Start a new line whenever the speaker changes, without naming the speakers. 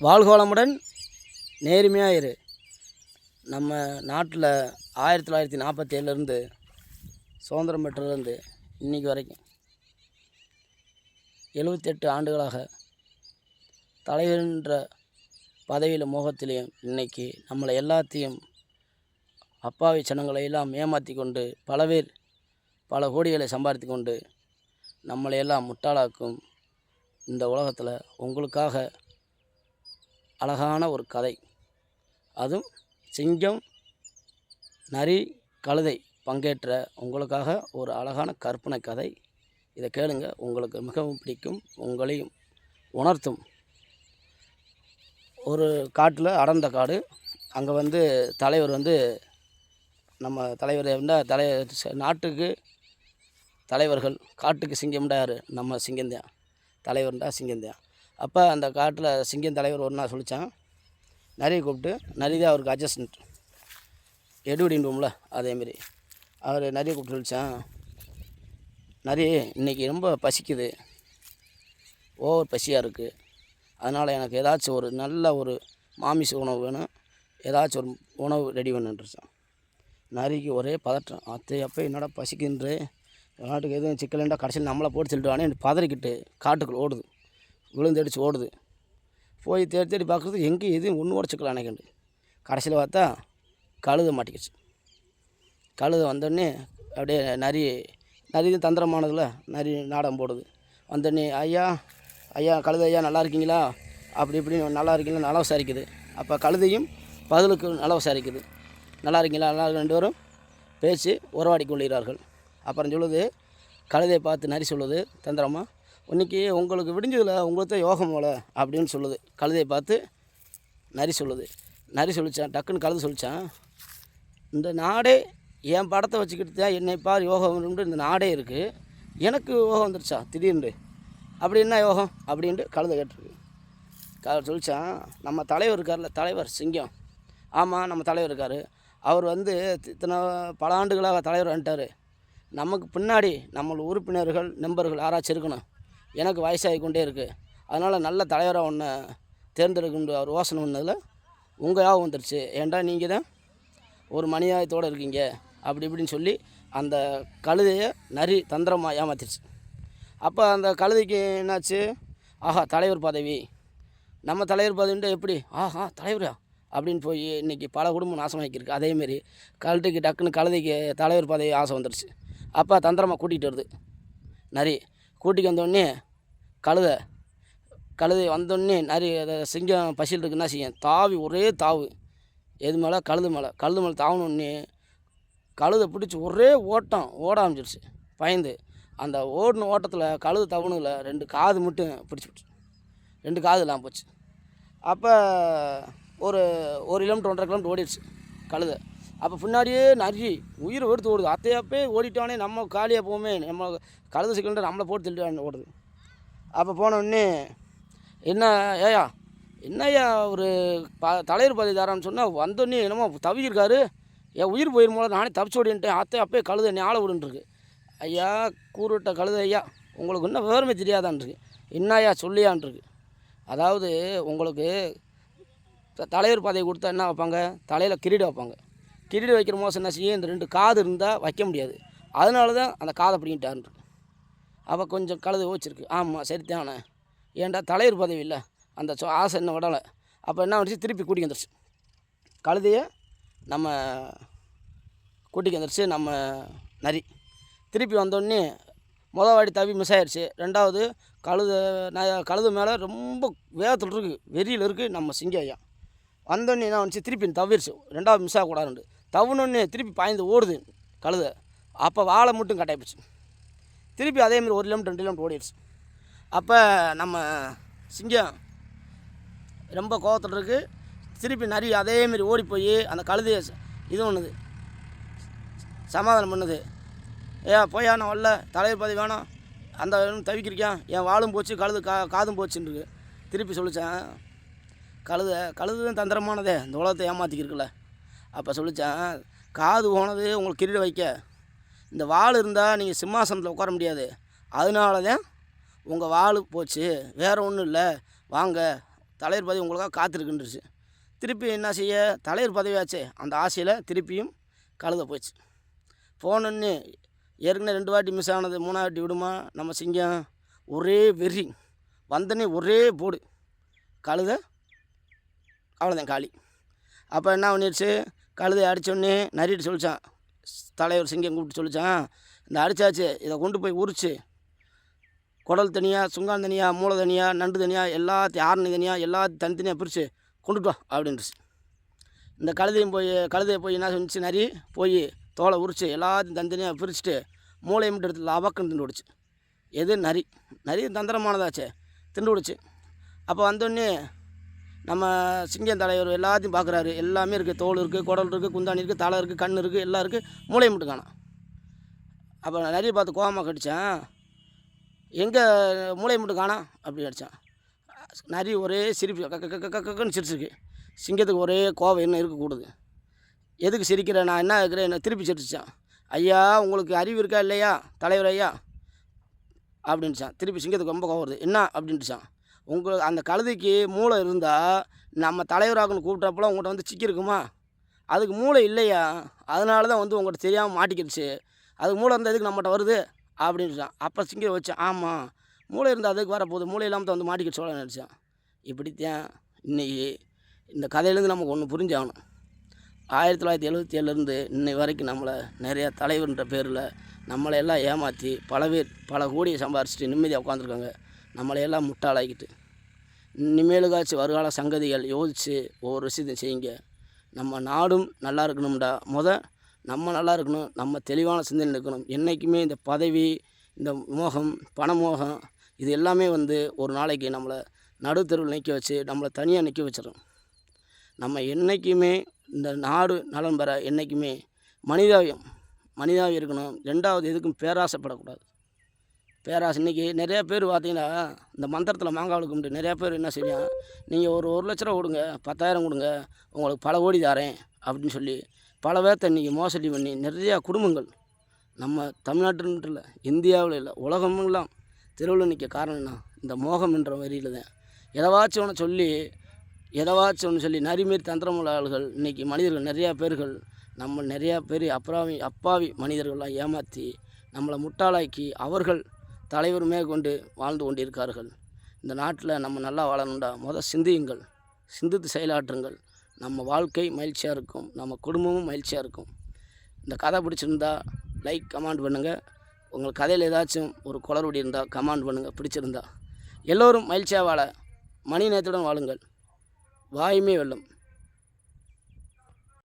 வாழ்கோளமுடன் நேர்மையாக இரு நம்ம நாட்டில் ஆயிரத்தி தொள்ளாயிரத்தி நாற்பத்தி ஏழுலேருந்து சுதந்திரம் பெற்றதுலேருந்து இன்றைக்கி வரைக்கும் எழுபத்தெட்டு ஆண்டுகளாக தலைவர்ன்ற பதவியில் மோகத்திலையும் இன்னைக்கு நம்மளை எல்லாத்தையும் அப்பாவி சனங்களை எல்லாம் ஏமாற்றி கொண்டு பல பேர் பல கோடிகளை சம்பாதித்து கொண்டு நம்மளை எல்லாம் முட்டாளாக்கும் இந்த உலகத்தில் உங்களுக்காக அழகான ஒரு கதை. அதுவும் சிங்கம் நரி கழுதை பங்கேற்ற உங்களுக்காக ஒரு அழகான கற்பனை கதை. இதை கேளுங்க. உங்களுக்கு மிகவும் பிடிக்கும். உங்களையும் உணர்த்தும். ஒரு காட்டில் அடர்ந்த காடு. அங்கே வந்து தலைவர் வந்து நம்ம தலைவர் இருந்தால் தலை நாட்டுக்கு தலைவர்கள் காட்டுக்கு சிங்கம்டா யார்? நம்ம சிங்கந்தியா தலைவர்ண்டா சிங்கந்தியா அப்போ அந்த காட்டில் சிங்கம் தலைவர் ஒரு நாள் சொல்லித்தான் நரியை கூப்பிட்டு நரி தான் அவருக்கு அட்ஜஸ்டன்ட் எடுபடின்றோம்ல அதேமாரி அவர் நிறைய கூப்பிட்டு சொல்லித்தான் நரி இன்றைக்கி ரொம்ப பசிக்குது. ஓவர் பசியாக இருக்குது அதனால் எனக்கு ஏதாச்சும் ஒரு நல்ல ஒரு மாமிச உணவு வேணும். ஏதாச்சும் ஒரு உணவு ரெடி பண்ணுன்றான் நரிக்கு ஒரே பதட்டம். அத்தை அப்போ என்னடா பசிக்குன்றே நாட்டுக்கு எதுவும் சிக்கலண்டா கடைசியில் நம்மளை போட்டு சொல்லிட்டுவானே பதறிக்கிட்டு காட்டுக்குள்ளே ஓடுது. விழுந்தடிச்சு ஓடுது. போய் தேடி தேடி பார்க்குறது எங்கேயும் எதுவும் ஒன்று உடச்சிக்கலாம் அணைக்கண்டு கடைசியில் பார்த்தா கழுதை மாட்டிக்கிச்சு. கழுதை வந்தோடனே அப்படியே நரி நரி தந்திரமானதில் தந்திரமானதுல நரி நாடகம் போடுது. வந்தோடனே ஐயா ஐயா கழுதை ஐயா நல்லா இருக்கீங்களா? அப்படி இப்படின்னு நல்லா இருக்கீங்களா? நல்லா விசாரிக்குது. அப்போ கழுதையும் பதிலுக்கு நல்லா விசாரிக்குது. நல்லா இருக்கீங்களா? நல்லா ரெண்டு பேரும் பேசி உறவாடி கொள்கிறார்கள். அப்புறம் சொல்லுது கழுதையை பார்த்து நரி சொல்லுது தந்திரமாக இன்னைக்கு உங்களுக்கு விடிஞ்சதில் உங்களுக்கு தான் யோகம் போல அப்படின்னு சொல்லுது. கழுதையை பார்த்து நரி சொல்லுது. நரி சொல்லிச்சான் டக்குன்னு கழுது சொல்லிச்சான். இந்த நாடே என் படத்தை வச்சுக்கிட்டு தான் என்னை பார் யோகம் இந்த நாடே இருக்குது எனக்கு யோகம் வந்துருச்சா? திடீர்னு. அப்படி என்ன யோகம்? அப்படின்ட்டு கழுதை கேட்டிருக்கு. க சொல்லிச்சான் நம்ம தலைவர் இருக்கார்ல தலைவர் சிங்கம். ஆமாம் நம்ம தலைவர் இருக்கார். அவர் வந்து இத்தனை பல ஆண்டுகளாக தலைவர் வந்துட்டார். நமக்கு பின்னாடி நம்மளோட உறுப்பினர்கள் நண்பர்கள் யாராச்சும் இருக்கணும். எனக்கு வயசாகி கொண்டே இருக்குது அதனால் நல்ல தலைவராக ஒன்று தேர்ந்தெடுக்கணும் அவர் யோசனை பண்ணதில் உங்கள் யாபம் வந்துருச்சு. ஏன்டா நீங்கள் தான் ஒரு மணியாயத்தோடு இருக்கீங்க? அப்படி இப்படின்னு சொல்லி அந்த கழுதையை நரி தந்திரமாக ஏமாத்திருச்சு. அப்போ அந்த கழுதைக்கு என்னாச்சு? ஆஹா தலைவர் பதவி. நம்ம தலைவர் பதவின்ட்டு எப்படி? ஆஹா தலைவரா? அப்படின்னு போய் இன்றைக்கி பல குடும்பம் நாசமாக்கியிருக்கு. அதேமாரி கழுதைக்கு டக்குன்னு கழுதைக்கு தலைவர் பதவி ஆசை வந்துருச்சு. அப்போ தந்திரமாக கூட்டிகிட்டு வருது. நரி கூட்டிக்கு வந்தோடனே கழுதை கழுதை வந்தோடனே நிறைய அதை சிங்கம் பசியில் இருக்குன்னா செய்யும். தாவி ஒரே தாவு. எது மேலே? கழுது மேலே. கழுது மேலே தாவணுன்னே கழுதை பிடிச்சி ஒரே ஓட்டம் ஓட ஆரம்பிச்சிருச்சு. பயந்து. அந்த ஓடின ஓட்டத்தில் கழுது தவணுல ரெண்டு காது மட்டும் பிடிச்சி விட்டுச்சு ரெண்டு காது இல்லாமல் போச்சு. அப்போ ஒரு ஒரு கிலோமீட்டர் ஒன்றரை கிலோமீட்டர் ஓடிடுச்சு கழுதை. அப்போ பின்னாடியே நரி உயிர் எடுத்து ஓடுது. அத்தையப்பே ஓடிட்டானே நம்ம காலியாக போவோமே. நம்ம கழுதை சிக்கல் நம்மளை போட்டு தள்ளிட்டு ஓடுது. அப்போ போனோடனே என்ன ஏயா என்னையா ஒரு ப தலைவர் பதவி தரான்னு சொன்னால் வந்தோடனே என்னமோ தவிக்கிருக்காரு. என் உயிர் போயிருமோல நானே தப்பிச்சு ஓடின்ட்டேன் அத்தை அப்பே கழுத என்னை ஆள விடுன்ருக்கு ஐயா கூறுவிட்ட கழுத ஐயா உங்களுக்கு இன்னும் விவரமே தெரியாதான்ருக்கு என்னையா சொல்லியான்ருக்கு அதாவது உங்களுக்கு த- தலைவர் பதவி கொடுத்தா என்ன வைப்பாங்க? தலையில் கிரீடம் வைப்பாங்க. திருடி வைக்கிற மோசம் என்ன செய்யும்? இந்த ரெண்டு காது இருந்தால் வைக்க முடியாது. அதனால தான் அந்த காதை பிடிங்கிட்டான்ருக்கு அப்போ கொஞ்சம் கழுது ஓச்சிருக்கு. ஆமாம் சரி தானே ஏன்டா தலைவர் பதவி இல்லை. அந்த சொ ஆசை என்ன விடலை. அப்போ என்ன வந்துச்சு? திருப்பி கூட்டிக்கு வந்துருச்சு. கழுதையை நம்ம கூட்டிக்கு வந்துருச்சு நம்ம நரி. திருப்பி வந்தோடனே மொதல் வாடி தவி மிஸ் ஆயிடுச்சு ரெண்டாவது கழுத ந கழுது மேலே ரொம்ப வேகத்தில் இருக்குது வெறியில் இருக்குது நம்ம சிங்கம் ஐயா வந்தோடனே என்ன வந்துச்சு? திருப்பி தவிர்ச்சு. ரெண்டாவது மிஸ் ஆகக்கூடாதுண்டு தவுனோடனே திருப்பி பாய்ந்து ஓடுது கழுத. அப்போ வாழை மட்டும் கட்டாயிப்போச்சு. திருப்பி அதேமாதிரி ஒரு கிலோமீட்டர் ரெண்டு கிலோமீட்டர் ஓடிடுச்சு. அப்போ நம்ம சிங்கம் ரொம்ப கோவத்தில் இருக்குது திருப்பி நிறைய அதேமாரி ஓடி போய் அந்த கழுதையை இது பண்ணுது. சமாதானம் பண்ணுது. ஏ போயா நான் வரல. தலைவர் பதவி வேணாம். அந்த வேணும் என் வாளும் போச்சு கழுது கா காதும் போச்சுன்னு திருப்பி சொல்லிச்சேன். கழுத கழுது தான் தந்திரமானதே. இந்த உலகத்தை ஏமாற்றிக்கிருக்குல்ல அப்போ சொல்லித்தான் காது போனது உங்களுக்கு கிரீட வைக்க. இந்த வாள் இருந்தால் நீங்கள் சிம்மாசனத்தில் உட்கார முடியாது. அதனால தான் உங்கள் வாள் போச்சு. வேறு ஒன்றும் இல்லை. வாங்க. தலைவர் பதவி உங்களுக்காக காத்திருக்குன்றுச்சு. திருப்பி என்ன செய்ய? தலைவர் பதவியாச்சே. அந்த ஆசையில் திருப்பியும் கழுத போச்சு. போனோன்னு ஏற்கனவே ரெண்டு வாட்டி மிஸ் ஆனது மூணாவது வாட்டி விடுமா? நம்ம சிங்கம் ஒரே வெறி. வந்தனே ஒரே போடு. கழுத அவ்வளோதான் காளி அப்போ என்ன பண்ணிடுச்சு கழுதை அடித்தோடனே நரிட்டு சொல்லிச்சான். தலைவர் சிங்கம் கூப்பிட்டு சொல்லிச்சான் இந்த அடித்தாச்சு இதை கொண்டு போய் உரிச்சு. குடல் தனியாக சுங்கான் தனியாக மூளை தனியாக நண்டு தனியாக எல்லாத்தையும் ஆரணி தனியாக எல்லாத்தையும் தனித்தனியாக பிரித்து கொண்டுட்டு வா அப்படின்ட்டுச்சு இந்த கழுதையும் போய் கழுதையை போய் என்ன செஞ்சு நரி? போய் தோலை உரித்து எல்லாத்தையும் தனித்தனியாக பிரிச்சுட்டு மூளையை மட்டும் எடுத்து லவக்குன்னு திண்டு விடுச்சு. எது நரி? நரி தந்திரமானதாச்சே திண்டு விடுச்சு. அப்போ வந்தோடனே நம்ம சிங்கம் தலைவர் எல்லாத்தையும் பார்க்குறாரு. எல்லாமே இருக்குது தோல் இருக்குது குடல் இருக்குது குந்தாணி இருக்குது தலை இருக்குது கண் இருக்குது எல்லாம் இருக்குது மூளையை மட்டும் காணா அப்போ நிறைய பார்த்து கோவமாக கடித்தான் எங்கே மூளையை மட்டும் காணா அப்படி அடித்தான் நரி ஒரே சிரிப்பு கக்க கக்க கக்கன்னு சிரிச்சிருக்கு. சிங்கத்துக்கு ஒரே கோவம் என்ன இருக்கக்கூடாது எதுக்கு சிரிக்கிறேன் நான் என்ன இருக்கிறேன்? என்ன திருப்பி சிரிச்சான் ஐயா உங்களுக்கு அறிவு இருக்கா இல்லையா? தலைவர் ஐயா? அப்படின்ச்சான் திருப்பி சிங்கத்துக்கு ரொம்ப கோவம் வருது. என்ன? அப்படின்ட்டுச்சான் உங்களுக்கு அந்த கழுதைக்கு மூளை இருந்தால் நம்ம தலைவராகன்னு கூப்பிட்டப்பல உங்கள்கிட்ட வந்து சிக்கியிருக்குமா? அதுக்கு மூளை இல்லையா? அதனால தான் வந்து உங்கள்கிட்ட தெரியாமல் மாட்டிக்கிடுச்சு. அதுக்கு மூளை இருந்தால் எதுக்கு நம்மகிட்ட வருது? அப்படின்ட்டான் அப்போ சிங்கம் வச்சேன் ஆமாம் மூளை இருந்தால் அதுக்கு வரப்போகுது மூளை இல்லாமல் தான் வந்து மாட்டிக்கிட்டு சொல்ல நினச்சான். இப்படித்தான் இன்னைக்கு இந்த கதையிலேருந்து நமக்கு ஒன்று புரிஞ்சாகணும். ஆயிரத்தி தொள்ளாயிரத்தி எழுபத்தி ஏழுலேருந்து இன்னை வரைக்கும் நம்மளை நிறைய தலைவர்ன்ற பேரில் நம்மளையெல்லாம் ஏமாற்றி பல பேர் பல கோடியை சம்பாரிச்சிட்டு நிம்மதியாக உட்காந்துருக்காங்க நம்மளையெல்லாம் முட்டாளாக்கிட்டு. இனிமேலுக்காச்சும் வருகால சங்கதிகள் யோசித்து ஒவ்வொரு விஷயத்தையும் செய்யுங்க. நம்ம நாடும் நல்லா இருக்கணும்டா. முத நம்ம நல்லா இருக்கணும். நம்ம தெளிவான சிந்தனை இருக்கணும். என்றைக்குமே இந்த பதவி இந்த மோகம் பணமோகம் இது எல்லாமே வந்து ஒரு நாளைக்கு நம்மளை நடுத்தருவில் நிற்க வச்சு நம்மளை தனியாக நிற்க வச்சிடும் நம்ம என்றைக்குமே இந்த நாடு நலன் பெற என்றைக்குமே மனிதாவியம் மனிதாவியம் இருக்கணும். ரெண்டாவது எதுக்கும் பேராசைப்படக்கூடாது. பேராசை. இன்றைக்கி நிறையா பேர் பார்த்தீங்கன்னா இந்த மந்திரத்தில் மாங்காவில் கும்பிட்டு நிறையா பேர் என்ன செய்யும் நீங்கள் ஒரு ஒரு லட்ச ரூபா கொடுங்க பத்தாயிரம் கொடுங்க உங்களுக்கு பல கோடி தாரேன் அப்படின்னு சொல்லி பல பேர்த்த இன்றைக்கி மோசடி பண்ணி நிறையா குடும்பங்கள் நம்ம தமிழ்நாட்டுன்ட்டு இல்லை இந்தியாவில் இல்லை உலகமெல்லாம் தெருவில் நிற்க காரணம் என்ன? இந்த மோகம் என்ற வரியில் தான். எதவாச்சும் ஒன்று சொல்லி எதவாச்சும் ஒன்று சொல்லி நரிமீர் தந்திரமுள்ள ஆள்கள் இன்றைக்கி மனிதர்கள் நிறையா பேர்கள் நம்ம நிறையா பேர் அப்பாவி அப்பாவி மனிதர்கள்லாம் ஏமாற்றி நம்மளை முட்டாளாக்கி அவர்கள் தலைவர் மேற்கொண்டு வாழ்ந்து கொண்டிருக்கார்கள். இந்த நாட்டில் நம்ம நல்லா வாழணுண்டா முதல் சிந்தியுங்கள். சிந்தித்து செயலாற்றுங்கள். நம்ம வாழ்க்கை மகிழ்ச்சியாக இருக்கும். நம்ம குடும்பமும் மகிழ்ச்சியாக இருக்கும். இந்த கதை பிடிச்சிருந்தா லைக் கமெண்ட் பண்ணுங்கள் உங்கள் கதையில் ஏதாச்சும் ஒரு குளறுபடி இருந்தால் கமெண்ட் பண்ணுங்கள் பிடிச்சிருந்தா. எல்லோரும் மகிழ்ச்சியாக வாழ மணி நேரத்துடன் வாழுங்கள். வாயுமே வெல்லும்.